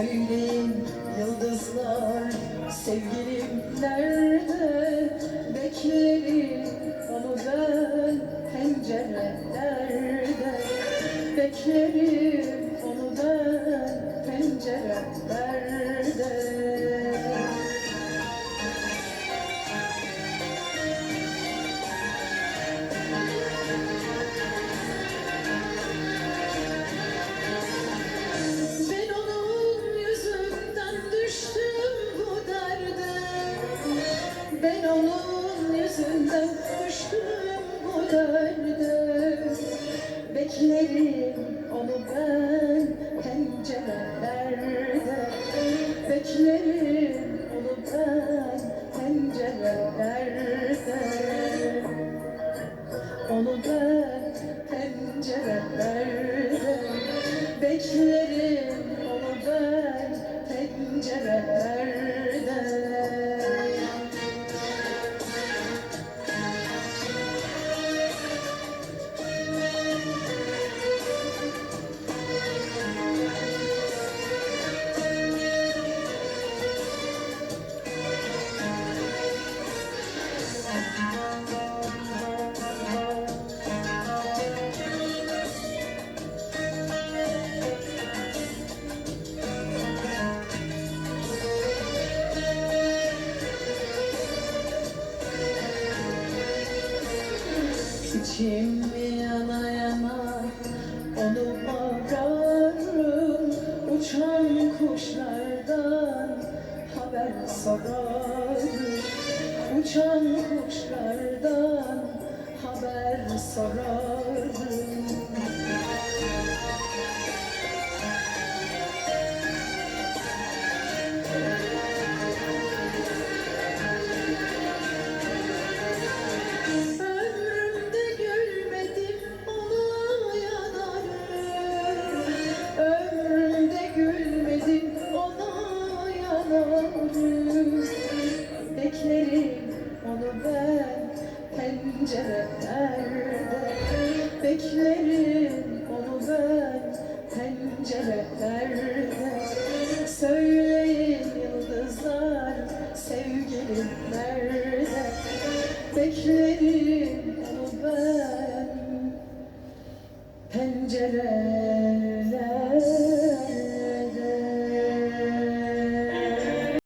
Güzelliğim, yıldızlar, sevgilim nerede? Beklerim onu ben pencerelerde Beklerim onu ben pencerelerde yüzünden düştüm bu derde. Beklerim onu ben pencerelerde. Beklerim onu ben pencerelerde. Onu ben pencerelerde. Beklerim onu ben pencerelerde İçim yana yana onu ararım Uçan kuşlardan. Haber sorarım Uçan kuşlardan haber sorarım onu ben pencerelerde Beklerim onu ben pencerelerde Söyleyin yıldızlar sevgilim nerede? Beklerim onu ben pencerelerde